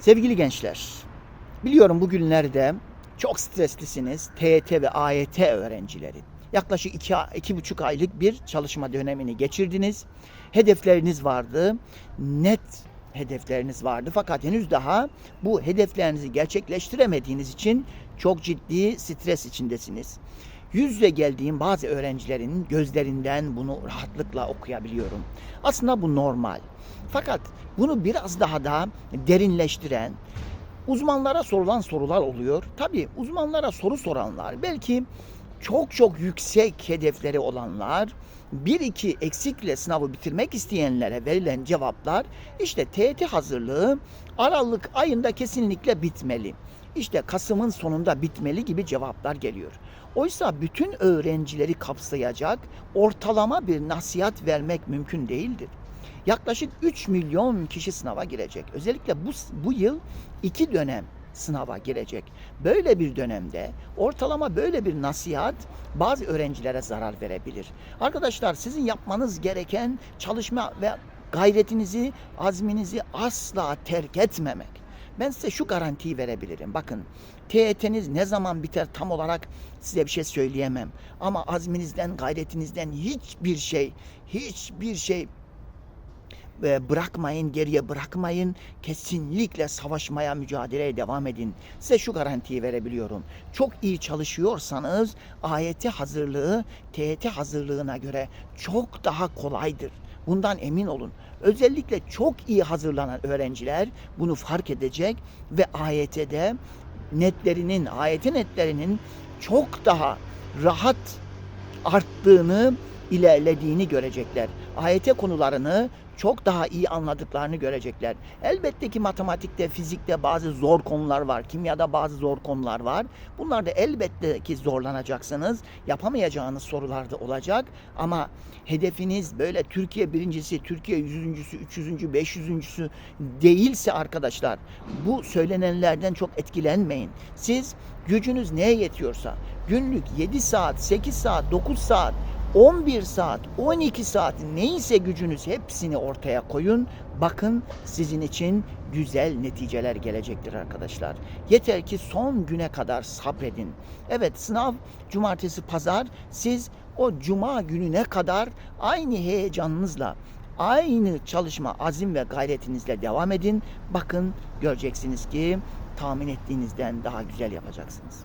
Sevgili gençler, biliyorum bugünlerde çok streslisiniz. TYT ve AYT öğrencileri. Yaklaşık iki, iki buçuk aylık bir çalışma dönemini geçirdiniz. Hedefleriniz vardı. Net hedefleriniz vardı. Fakat henüz daha bu hedeflerinizi gerçekleştiremediğiniz için çok ciddi stres içindesiniz. Yüz yüze geldiğim bazı öğrencilerin gözlerinden bunu rahatlıkla okuyabiliyorum. Aslında bu normal. Fakat bunu biraz daha da derinleştiren, uzmanlara sorulan sorular oluyor. Tabii uzmanlara soru soranlar belki çok çok yüksek hedefleri olanlar, bir iki eksikle sınavı bitirmek isteyenlere verilen cevaplar işte TET hazırlığı Aralık ayında kesinlikle bitmeli. İşte Kasım'ın sonunda bitmeli gibi cevaplar geliyor. Oysa bütün öğrencileri kapsayacak ortalama bir nasihat vermek mümkün değildir. Yaklaşık 3 milyon kişi sınava girecek. Özellikle bu, bu yıl iki dönem sınava girecek. Böyle bir dönemde ortalama böyle bir nasihat bazı öğrencilere zarar verebilir. Arkadaşlar sizin yapmanız gereken çalışma ve gayretinizi, azminizi asla terk etmemek. Ben size şu garantiyi verebilirim. Bakın TET'niz ne zaman biter tam olarak size bir şey söyleyemem. Ama azminizden, gayretinizden hiçbir şey, hiçbir şey e, bırakmayın, geriye bırakmayın. Kesinlikle savaşmaya, mücadeleye devam edin. Size şu garantiyi verebiliyorum. Çok iyi çalışıyorsanız AYT hazırlığı TYT hazırlığına göre çok daha kolaydır. Bundan emin olun. Özellikle çok iyi hazırlanan öğrenciler bunu fark edecek ve AYT'de netlerinin, AYT netlerinin çok daha rahat arttığını, ilerlediğini görecekler. AYT konularını çok daha iyi anladıklarını görecekler. Elbette ki matematikte, fizikte bazı zor konular var. Kimyada bazı zor konular var. Bunlarda elbette ki zorlanacaksınız. Yapamayacağınız sorular da olacak. Ama hedefiniz böyle Türkiye birincisi, Türkiye yüzüncüsü, 300. 500.sü değilse arkadaşlar bu söylenenlerden çok etkilenmeyin. Siz gücünüz neye yetiyorsa günlük 7 saat, 8 saat, 9 saat 11 saat, 12 saat neyse gücünüz hepsini ortaya koyun. Bakın sizin için güzel neticeler gelecektir arkadaşlar. Yeter ki son güne kadar sabredin. Evet sınav cumartesi pazar siz o cuma gününe kadar aynı heyecanınızla aynı çalışma azim ve gayretinizle devam edin. Bakın göreceksiniz ki tahmin ettiğinizden daha güzel yapacaksınız.